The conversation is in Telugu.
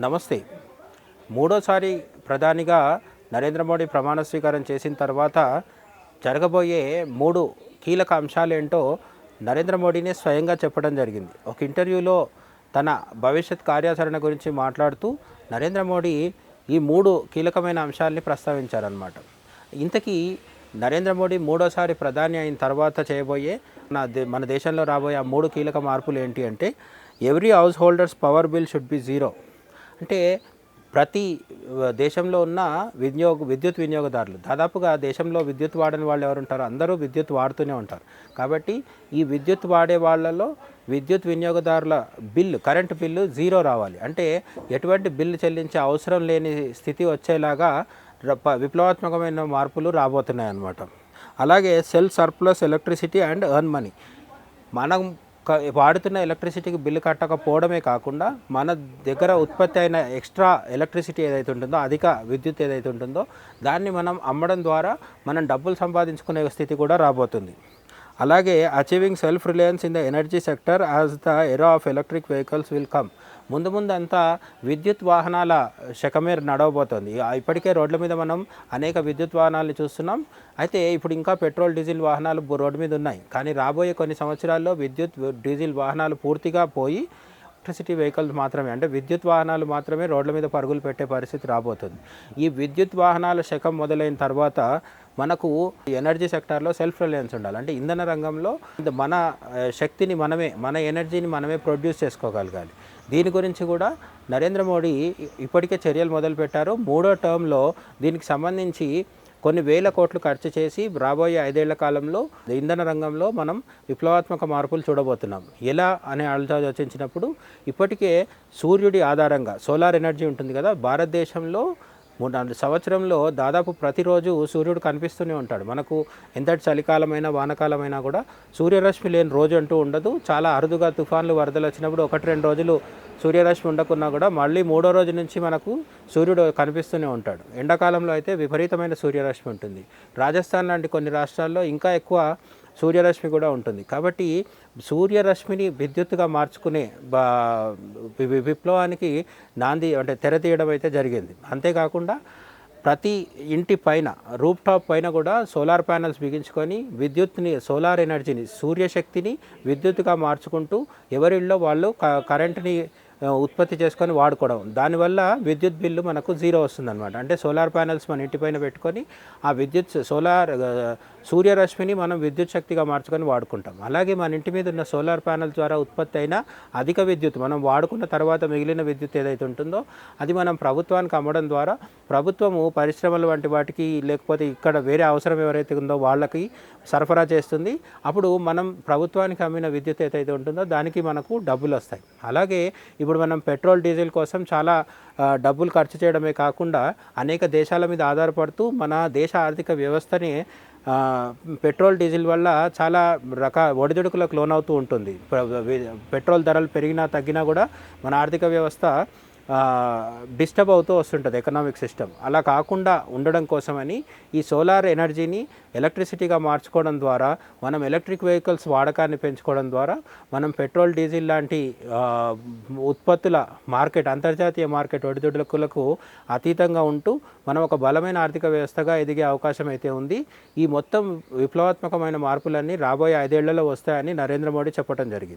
నమస్తే. మూడోసారి ప్రధానిగా నరేంద్ర మోడీ ప్రమాణ స్వీకారం చేసిన తర్వాత జరగబోయే మూడు కీలక అంశాలేంటో నరేంద్ర మోడీనే స్వయంగా చెప్పడం జరిగింది. ఒక ఇంటర్వ్యూలో తన భవిష్యత్ కార్యాచరణ గురించి మాట్లాడుతూ నరేంద్ర మోడీ ఈ మూడు కీలకమైన అంశాలని ప్రస్తావించారనమాట ఇంతకీ నరేంద్ర మోడీ మూడోసారి ప్రధాని అయిన తర్వాత చేయబోయే మన దే- మన దేశంలో రాబోయే ఆ మూడు కీలక మార్పులు ఏంటి అంటే every house holders power bill should be zero. అంటే ప్రతి దేశంలో ఉన్న వినియోగ విద్యుత్ వినియోగదారులు దాదాపుగా దేశంలో విద్యుత్ వాడని వాళ్ళు ఎవరు ఉంటారు అందరూ విద్యుత్ వాడుతూనే ఉంటారు. కాబట్టి ఈ విద్యుత్ వాడే వాళ్ళలో విద్యుత్ వినియోగదారుల బిల్లు కరెంటు బిల్లు జీరో రావాలి. అంటే ఎటువంటి బిల్లు చెల్లించే అవసరం లేని స్థితి వచ్చేలాగా విప్లవాత్మకమైన మార్పులు రాబోతున్నాయి అన్నమాట అలాగే sell surplus electricity and earn money. మనం వాడుతున్న ఎలక్ట్రిసిటీకి బిల్లు కట్టకపోవడమే కాకుండా మన దగ్గర ఉత్పత్తి అయిన ఎక్స్ట్రా ఎలక్ట్రిసిటీ ఏదైతే ఉంటుందో అధిక విద్యుత్ ఏదైతే ఉంటుందో దాన్ని మనం అమ్మడం ద్వారా మనం డబ్బులు సంపాదించుకునే స్థితి కూడా రాబోతుంది. అలాగే achieving self reliance in the energy sector as the era of electric vehicles will come ముందు ముందు అంతా విద్యుత్ వాహనాల శకమే నడవబోతోంది. ఇప్పటికే రోడ్ల మీద మనం అనేక విద్యుత్ వాహనాలు చూస్తున్నాం. అయితే ఇప్పుడు ఇంకా పెట్రోల్ డీజిల్ వాహనాలు రోడ్డు మీద ఉన్నాయి. కానీ రాబోయే కొన్ని సంవత్సరాల్లో విద్యుత్ డీజిల్ వాహనాలు పూర్తిగా పోయి ఎలక్ట్రిసిటీ వెహికల్స్ మాత్రమే అంటే విద్యుత్ వాహనాలు మాత్రమే రోడ్ల మీద పరుగులు పెట్టే పరిస్థితి రాబోతుంది. ఈ విద్యుత్ వాహనాల శకం మొదలైన తర్వాత మనకు ఎనర్జీ సెక్టార్లో సెల్ఫ్ రిలయన్స్ ఉండాలి. అంటే ఇంధన రంగంలో మన శక్తిని మనమే మన ఎనర్జీని మనమే ప్రొడ్యూస్ చేసుకోగలగాలి. దీని గురించి కూడా నరేంద్ర మోడీ ఇప్పటికే చర్యలు మొదలుపెట్టారు. మూడో టర్మ్లో దీనికి సంబంధించి కొన్ని వేల కోట్లు ఖర్చు చేసి రాబోయే ఐదేళ్ళ కాలంలో ఇంధన రంగంలో మనం విప్లవాత్మక మార్పులు చూడబోతున్నాం. ఎలా అనే ఆలోచించినప్పుడు ఇప్పటికే సూర్యుడి ఆధారంగా సోలార్ ఎనర్జీ ఉంటుంది కదా భారతదేశంలో మూడు నాలుగు సంవత్సరంలో దాదాపు ప్రతిరోజు సూర్యుడు కనిపిస్తూనే ఉంటాడు. మనకు ఎంతటి చలికాలమైనా వానకాలమైనా కూడా సూర్యరశ్మి లేని రోజు అంటూ ఉండదు. చాలా అరుదుగా తుఫాన్లు వరదలు వచ్చినప్పుడు ఒకటి రెండు రోజులు సూర్యరశ్మి ఉండకున్నా కూడా మళ్ళీ మూడో రోజు నుంచి మనకు సూర్యుడు కనిపిస్తూనే ఉంటాడు. ఎండాకాలంలో అయితే విపరీతమైన సూర్యరశ్మి ఉంటుంది. రాజస్థాన్ లాంటి కొన్ని రాష్ట్రాల్లో ఇంకా ఎక్కువ సూర్యరశ్మి కూడా ఉంటుంది. కాబట్టి సూర్యరశ్మిని విద్యుత్తుగా మార్చుకునే బా విప్లవానికి నాంది అంటే తెర తీయడం అయితే జరిగింది. అంతేకాకుండా ప్రతి ఇంటి పైన రూప్ టాప్ పైన కూడా సోలార్ ప్యానల్స్ బిగించుకొని విద్యుత్ని సోలార్ ఎనర్జీని సూర్యశక్తిని విద్యుత్తుగా మార్చుకుంటూ ఎవరిళ్ళో వాళ్ళు క- కరెంటుని ఉత్పత్తి చేసుకొని వాడుకోవడం. దానివల్ల విద్యుత్ బిల్లు మనకు జీరో వస్తుందన్నమాట. అంటే సోలార్ ప్యానల్స్ మన ఇంటిపైన పెట్టుకొని ఆ విద్యుత్ సోలార్ సూర్యరశ్మిని మనం విద్యుత్ శక్తిగా మార్చుకొని వాడుకుంటాం. అలాగే మన ఇంటి మీద ఉన్న సోలార్ ప్యానల్ ద్వారా ఉత్పత్తి అయిన అధిక విద్యుత్ మనం వాడుకున్న తర్వాత మిగిలిన విద్యుత్ ఏదైతే ఉంటుందో అది మనం ప్రభుత్వానికి అమ్మడం ద్వారా ప్రభుత్వము పరిశ్రమలు వంటి వాటికి లేకపోతే ఇక్కడ వేరే అవసరం ఎవరైతే ఉందో వాళ్ళకి సరఫరా చేస్తుంది. అప్పుడు మనం ప్రభుత్వానికి అమ్మిన విద్యుత్ ఏదైతే ఉంటుందో దానికి మనకు డబ్బులు వస్తాయి. అలాగే ఇప్పుడు ఇప్పుడు మనం పెట్రోల్ డీజిల్ కోసం చాలా డబ్బులు ఖర్చు చేయడమే కాకుండా అనేక దేశాల మీద ఆధారపడుతూ మన దేశ ఆర్థిక వ్యవస్థని పెట్రోల్ డీజిల్ వల్ల చాలా రకాల ఒడిదుడుకులకు లోనవుతూ ఉంటుంది. పెట్రోల్ ధరలు పెరిగినా తగ్గినా కూడా మన ఆర్థిక వ్యవస్థ డిస్టర్బ్ అవుతూ వస్తుంటుంది ఎకనామిక్ సిస్టమ్. అలా కాకుండా ఉండడం కోసమని ఈ సోలార్ ఎనర్జీని ఎలక్ట్రిసిటీగా మార్చుకోవడం ద్వారా మనం ఎలక్ట్రిక్ వెహికల్స్ వాడకాన్ని పెంచుకోవడం ద్వారా మనం పెట్రోల్ డీజిల్ లాంటి ఉత్పత్తుల మార్కెట్ అంతర్జాతీయ మార్కెట్ ఒడిదుడుకులకు అతీతంగా ఉంటూ మనం ఒక బలమైన ఆర్థిక వ్యవస్థగా ఎదిగే అవకాశం అయితే ఉంది. ఈ మొత్తం విప్లవాత్మకమైన మార్పులన్నీ రాబోయే ఐదేళ్ళలో వస్తాయని నరేంద్ర మోడీ చెప్పడం జరిగింది.